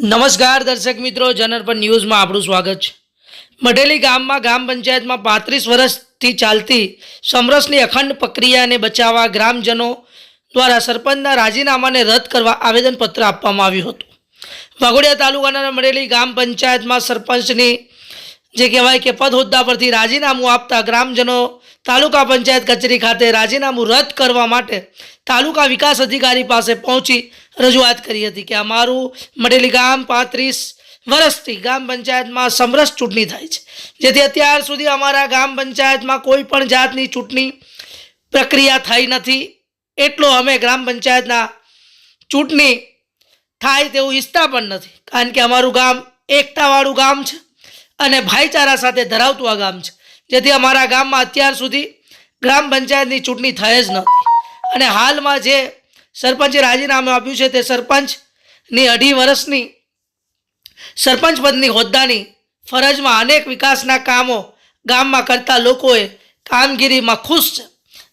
નમસ્કાર દર્શક મિત્રો જનરપન ન્યૂઝમાં આપણું સ્વાગત છે. મઢેલી ગામમાં ગ્રામ પંચાયતમાં પાંત્રીસ વર્ષથી ચાલતી સમરસની અખંડ પ્રક્રિયાને બચાવવા ગ્રામજનો દ્વારા સરપંચના રાજીનામાને રદ કરવા આવેદનપત્ર આપવામાં આવ્યું હતું. વાઘોડિયા તાલુકાના મઢેલી ગામ પંચાયતમાં સરપંચની જે કહેવાય કે પદ હોદ્દા પરથી રાજીનામું આપતા ગ્રામજનો તાલુકા પંચાયત કચેરી ખાતે રાજીનામું રદ કરવા માટે તાલુકા વિકાસ અધિકારી પાસે પહોંચી રજૂઆત કરી હતી કે અમારું મળેલી ગામ પાંત્રીસ વર્ષથી ગામ પંચાયતમાં સમરસ ચૂંટણી થાય છે. જેથી અત્યાર સુધી અમારા ગામ પંચાયતમાં કોઈ પણ જાતની ચૂંટણી પ્રક્રિયા થઈ નથી. એટલો અમે ગ્રામ પંચાયતના ચૂંટણી થાય તેવું ઈચ્છતા પણ નથી. કારણ કે અમારું ગામ એકતાવાળું ગામ છે. અને ભાઈચારા સાથે ધરાવતું આ ગામ છે. જેથી અમારા ગામમાં અત્યાર સુધી ગ્રામ પંચાયતની ચૂંટણી થઈ જ નહોતી અને હાલમાં જે સરપંચે રાજીનામું આપ્યું છે તે સરપંચની અઢી વર્ષની સરપંચ પદની હોદ્દાની ફરજમાં અનેક વિકાસના કામો ગામમાં કરતા લોકોએ કામગીરીમાં ખુશ છે.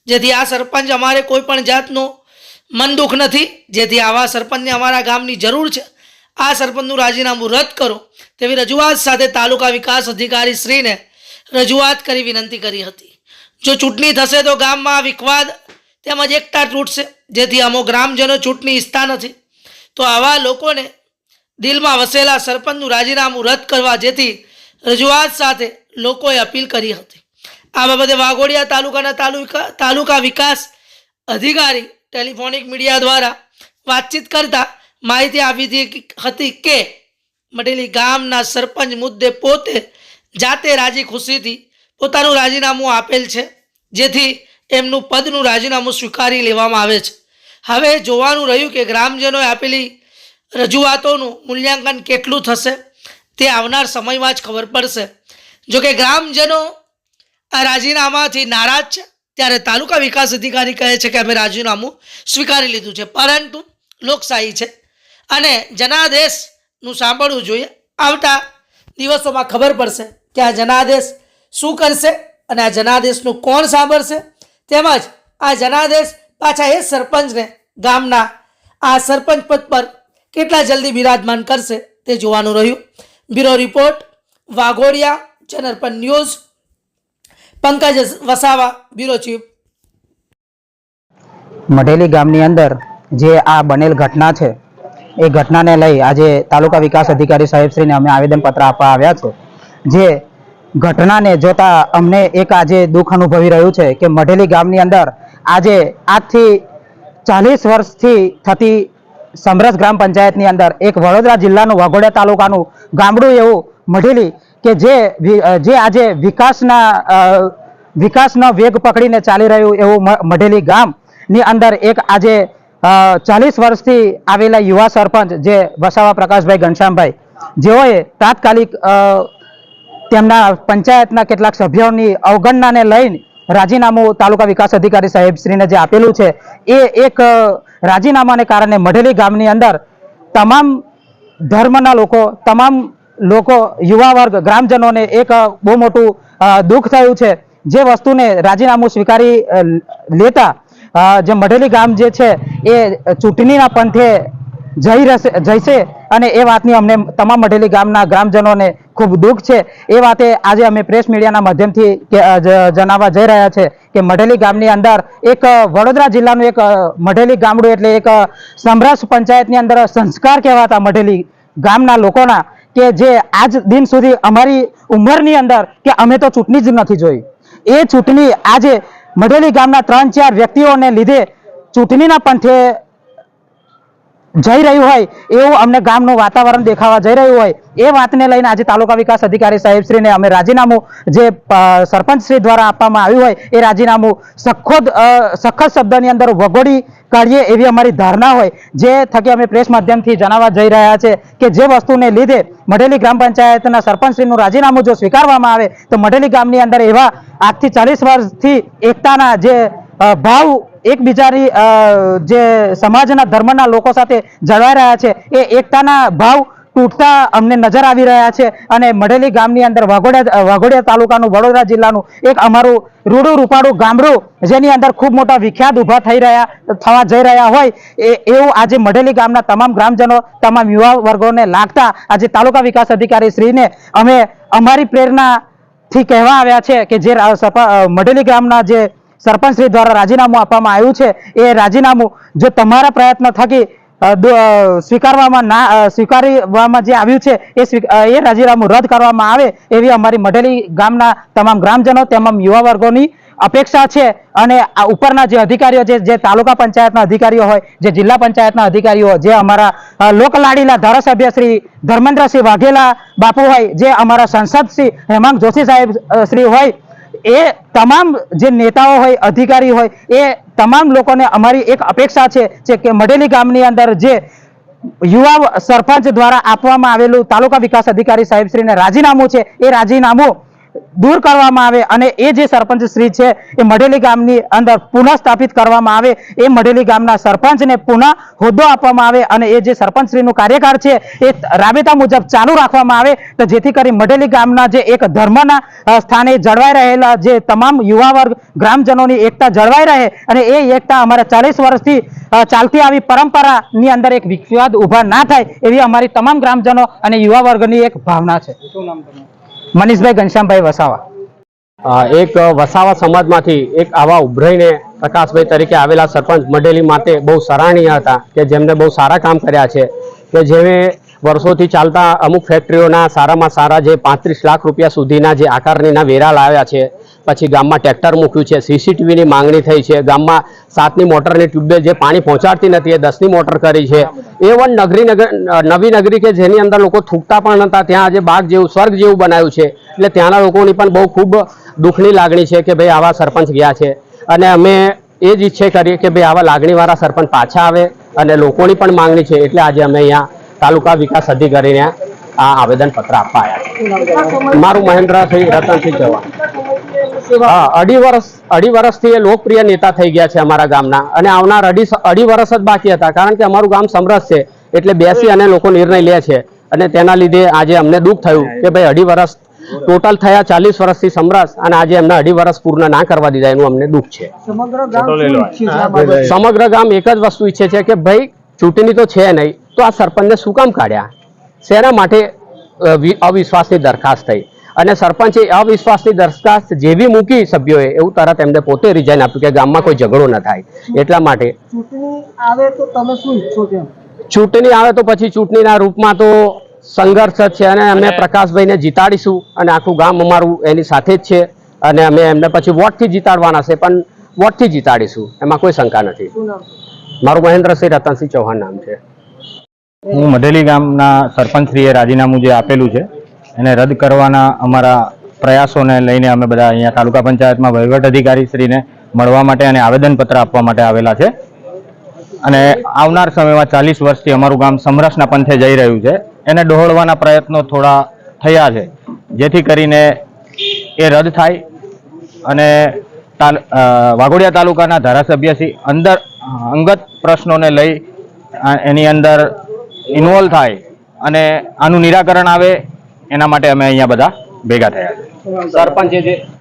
જેથી આ સરપંચ અમારે કોઈ પણ જાતનું મન દુઃખ નથી. જેથી આવા સરપંચને અમારા ગામની જરૂર છે. આ સરપંચનું રાજીનામું રદ કરો તેવી રજૂઆત સાથે તાલુકા વિકાસ અધિકારી શ્રીને રજૂઆત કરી વિનંતી કરી હતી. જો ચૂંટણી થશે તો ગામમાં વિખવાદ તેમજ એકતા તૂટશે, જેથી અમો ગ્રામજનો ચૂંટણી ઈચ્છતા નથી. તો આવા લોકોને દિલમાં વસેલા સરપંચનું રાજીનામું રદ કરવા જેથી રજૂઆત સાથે લોકોએ અપીલ કરી હતી. આ બાબતે વાઘોડિયા તાલુકાના તાલુકા તાલુકા વિકાસ અધિકારી ટેલિફોનિક મીડિયા દ્વારા વાતચીત કરતા માહિતી આપી હતી કે મટેલી ગામના સરપંચ મુદ્દે પોતે જાતે રાજી ખુશીથી પોતાનું રાજીનામું આપેલ છે, જેથી એમનું પદનું રાજીનામું સ્વીકારી લેવામાં આવે છે. હવે જોવાનું રહ્યું કે ગ્રામજનોએ આપેલી રજૂઆતોનું મૂલ્યાંકન કેટલું થશે, તે આવનાર સમયમાં જ ખબર પડશે. જોકે ગ્રામજનો આ રાજીનામાથી નારાજ છે, ત્યારે તાલુકા વિકાસ અધિકારી કહે છે કે અમે રાજીનામું સ્વીકારી લીધું છે, પરંતુ લોકશાહી છે. અને જનાદેશનું સાંભળવું જોઈએ. આવતા દિવસોમાં ખબર પડશે કે આ જનાદેશ શું કરશે અને આ જનાદેશનું કોણ સાંભળશે. તેમજ આ જનાદેશ પાછા એ સરપંચને ગામના આ સરપંચ પદ પર કેટલા જલ્દી બિરાજમાન કરશે તે જોવાનું રહ્યું. Bureau report, Vaghodia જનરપન news, Pankaj Vasava, bureau chief. મઢેલી ગામની અંદર જે આ બનેલ ઘટના છે એ ઘટનાને લઈ આજે તાલુકા વિકાસ અધિકારી સાહેબશ્રીને અમે આવેદનપત્ર આપવા આવ્યા છે. જે ઘટનાને જોતા અમને એક આજે દુઃખ અનુભવી રહ્યું છે કે મઢેલી ગામની અંદર આજે આજથી ચાલીસ વર્ષથી થતી સમરસ ગ્રામ પંચાયતની અંદર એક વડોદરા જિલ્લાનું વાઘોડિયા તાલુકાનું ગામડું એવું મઢેલી કે જે જે આજે વિકાસના વિકાસનો વેગ પકડીને ચાલી રહ્યું એવું મઢેલી ગામની અંદર એક આજે ચાલીસ વર્ષથી આવેલા યુવા સરપંચ જે વસાવા પ્રકાશભાઈ ઘનશ્યામભાઈ, જેઓએ તાત્કાલિક તેમના પંચાયતના કેટલાક સભ્યોની અવગણનાને લઈને રાજીનામું તાલુકા વિકાસ અધિકારી સાહેબશ્રીને જે આપેલું છે, એ એક રાજીનામાને કારણે મઢેલી ગામની અંદર તમામ ધર્મના લોકો, તમામ લોકો, યુવા વર્ગ, ગ્રામજનોને એક બહુ મોટું દુઃખ થયું છે. જે વસ્તુને રાજીનામું સ્વીકારી લેતા જે મઢેલી ગામ જે છે, એ ચૂંટણીના પંથે જઈ રહેશે જઈશે અને એ વાતની અમને તમામ મઢેલી ગામના ગ્રામજનોને ખૂબ દુઃખ છે. એ વાતે આજે અમે પ્રેસ મીડિયાના માધ્યમથી જણાવવા જઈ રહ્યા છે કે મઢેલી ગામની અંદર એક વડોદરા જિલ્લાનું એક મઢેલી ગામડું એટલે એક સમરસ પંચાયતની અંદર સંસ્કાર કહેવાતા મઢેલી ગામના લોકોના કે જે આજ દિન સુધી અમારી ઉંમરની અંદર કે અમે તો ચૂંટણી જ નથી જોઈ. એ ચૂંટણી આજે મઢેલી ગામના ત્રણ ચાર વ્યક્તિઓને લીધે ચૂંટણીના પંથે જઈ રહ્યું હોય એવું અમને ગામનું વાતાવરણ દેખાવા જઈ રહ્યું હોય એ વાતને લઈને આજે તાલુકા વિકાસ અધિકારી સાહેબશ્રીને અમે રાજીનામું જે સરપંચશ્રી દ્વારા આપવામાં આવ્યું હોય એ રાજીનામું સખોદ સખત શબ્દની અંદર વગોડી કાઢીએ એવી અમારી ધારણા હોય. જે થકી અમે પ્રેસ માધ્યમથી જણાવવા જઈ રહ્યા છે કે જે વસ્તુને લીધે મઢેલી ગ્રામ પંચાયતના સરપંચશ્રીનું રાજીનામું જો સ્વીકારવામાં આવે તો મઢેલી ગામની અંદર એવા આજથી ચાલીસ વર્ષથી એકતાના જે ભાવ એકબીજાની જે સમાજના ધર્મના લોકો સાથે જળવાઈ રહ્યા છે, એ એકતાના ભાવ તૂટતા અમને નજર આવી રહ્યા છે અને મઢેલી ગામની અંદર વાઘોડિયા વાઘોડિયા તાલુકાનું વડોદરા જિલ્લાનું એક અમારું રૂડું રૂપાળું ગામડું, જેની અંદર ખૂબ મોટા વિખ્યાત ઊભા થઈ રહ્યા, થવા જઈ રહ્યા હોય, એ, એવું આજે મઢેલી ગામના તમામ ગ્રામજનો, તમામ યુવા વર્ગોને લાગતા આજે તાલુકા વિકાસ અધિકારી શ્રીને અમે અમારી પ્રેરણાથી કહેવા આવ્યા છે કે જે સપા- મઢેલી ગામના જે સરપંચ શ્રી દ્વારા રાજીનામું આપવામાં આવ્યું છે. એ રાજીનામું જો તમારા પ્રયત્ન થકી સ્વીકારવામાં ના સ્વીકારવામાં જે આવ્યું છે, એ એ રાજીનામું રદ કરવામાં આવે એવી અમારી મઢેલી ગામના તમામ ગ્રામજનો, તમામ યુવા વર્ગોની અપેક્ષા છે. અને આ ઉપરના જે અધિકારીઓ જે તાલુકા પંચાયતના અધિકારીઓ હોય, જે જિલ્લા પંચાયતના અધિકારીઓ જે અમારા લોકલાડીલા ધારાસભ્ય શ્રી ધર્મેન્દ્રસિંહ વાઘેલા બાપુ હોય, જે અમારા સંસદ શ્રી હેમાંગ જોશી સાહેબ શ્રી હોય એ તમામ જે નેતાઓ હોય, અધિકારી હોય, એ તમામ લોકોને અમારી એક અપેક્ષા છે કે મઢેલી ગામની અંદર જે યુવા સરપંચ દ્વારા આપવામાં આવેલું તાલુકા વિકાસ અધિકારી સાહેબશ્રીને રાજીનામું છે, એ રાજીનામું દૂર કરવામાં આવે અને એ જે સરપંચ શ્રી છે, એ મઢેલી ગામની અંદર પુનઃ કરવામાં આવે, એ મઢેલી ગામના સરપંચને પુનઃ હોદ્દો આપવામાં આવે અને એ જે સરપંચ કાર્યકાળ છે, એ રાબેતા મુજબ ચાલુ રાખવામાં આવે. તો જેથી કરી મઢેલી ગામના જે એક ધર્મના સ્થાને જળવાઈ રહેલા જે તમામ યુવા વર્ગ, ગ્રામજનોની એકતા જળવાઈ રહે અને એ એકતા અમારા ચાલીસ વર્ષથી ચાલતી આવી પરંપરાની અંદર એક વિવાદ ઊભા ના થાય એવી અમારી તમામ ગ્રામજનો અને યુવા વર્ગની એક ભાવના છે. મનીષભાઈ ઘનશ્યામભાઈ વસાવા. એક વસાવા સમાજમાંથી એક આવા ઉભરાઈને પ્રકાશભાઈ તરીકે આવેલા સરપંચ મંડળી માટે બહુ સરાહનીય હતા કે જેમને બહુ સારા કામ કર્યા છે. કે જેણે વર્ષોથી ચાલતા અમુક ફેક્ટરીઓના સારામાં સારા જે પાંત્રીસ લાખ રૂપિયા સુધીના જે આકારણીના વેરા લાવ્યા છે પછી ગામમાં ટ્રેક્ટર મૂક્યું છે સીસીટીવીની માંગણી થઈ છે. ગામમાં સાતની મોટરની ટ્યુબવેલ જે પાણી પહોંચાડતી નથી, એ દસની મોટર કરી છે. એ વન નગરી નવી નગરી કે જેની અંદર લોકો થૂકતા પણ નતા, ત્યાં આજે બાગ જેવું, સ્વર્ગ જેવું બનાવ્યું છે. એટલે ત્યાંના લોકોની પણ બહુ ખૂબ દુઃખની લાગણી છે કે ભાઈ આવા સરપંચ ગયા છે. અને અમે એ જ ઈચ્છે કરીએ કે ભાઈ આવા લાગણીવાળા સરપંચ પાછા આવે અને લોકોની પણ માંગણી છે. એટલે આજે અમે અહીંયા તાલુકા વિકાસ અધિકારીને આ આવેદન પત્ર આપવા આવ્યા છે મારું મહેન્દ્રસિંહ રતનસિંહ ચૌહાણ. હા અઢી વર્ષ અઢી વર્ષથી એ લોકપ્રિય નેતા થઈ ગયા છે અમારા ગામના. અને આવનાર અઢી અઢી વર્ષ જ બાકી હતા કારણ કે અમારું ગામ સમરસ છે એટલે બેસી અને લોકો નિર્ણય લે છે. અને તેના લીધે આજે અમને દુઃખ થયું કે ભાઈ અઢી વર્ષ ટોટલ થયા ચાલીસ વર્ષથી સમરસ અને આજે એમને અઢી વર્ષ પૂર્ણ ના કરવા દીધા એનું અમને દુઃખ છે. સમગ્ર ગામ એક જ વસ્તુ ઈચ્છે છે કે ભાઈ ચૂંટણી તો છે નહીં તો આ સરપંચને શું કામ કાઢ્યા? શેના માટે અવિશ્વાસની દરખાસ્ત થઈ? અને સરપંચે અવિશ્વાસની દરખાસ્ત જેવી મૂકી સભ્યોએ એવું તરત એમને પોતે રિઝાઇન આપ્યું કે ગામમાં કોઈ ઝઘડો ન થાય. એટલા માટે ચૂંટણી આવે તો તમે શું ઈચ્છો છો ચૂંટણી આવે તો પછી ચૂંટણીના રૂપમાં તો સંઘર્ષ જ છે અને અમે પ્રકાશભાઈને જીતાડીશું અને આખું ગામ અમારું એની સાથે જ છે અને અમે એમને પછી વોટથી જીતાડવાના છે પણ વોટથી જીતાડીશું એમાં કોઈ શંકા નથી. મારું મહેન્દ્રસિંહ રતનસિંહ ચૌહાણ નામ છે. હું મઢેલી ગામના સરપંચશ્રીએ રાજીનામું જે આપેલું છે એને રદ કરવાના અમારા પ્રયાસોને લઈને અમે બધા અહીંયા તાલુકા પંચાયતમાં વહીવટ અધિકારીશ્રીને મળવા માટે અને આવેદનપત્ર આપવા માટે આવેલા છે. અને આવનાર સમયમાં ચાલીસ વર્ષથી અમારું ગામ સમરસના પંથે જઈ રહ્યું છે. એને ડહોળવાના પ્રયત્નો થોડા થયા છે. જેથી કરીને એ રદ થાય અને વાઘોડિયા તાલુકાના ધારાસભ્યથી અંદર, અંગત પ્રશ્નોને લઈ એની અંદર ઇન્વોલ્વ થાય અને આનું નિરાકરણ આવે એના માટે અમે અહીંયા બધા ભેગા થયા. સરપંચે જે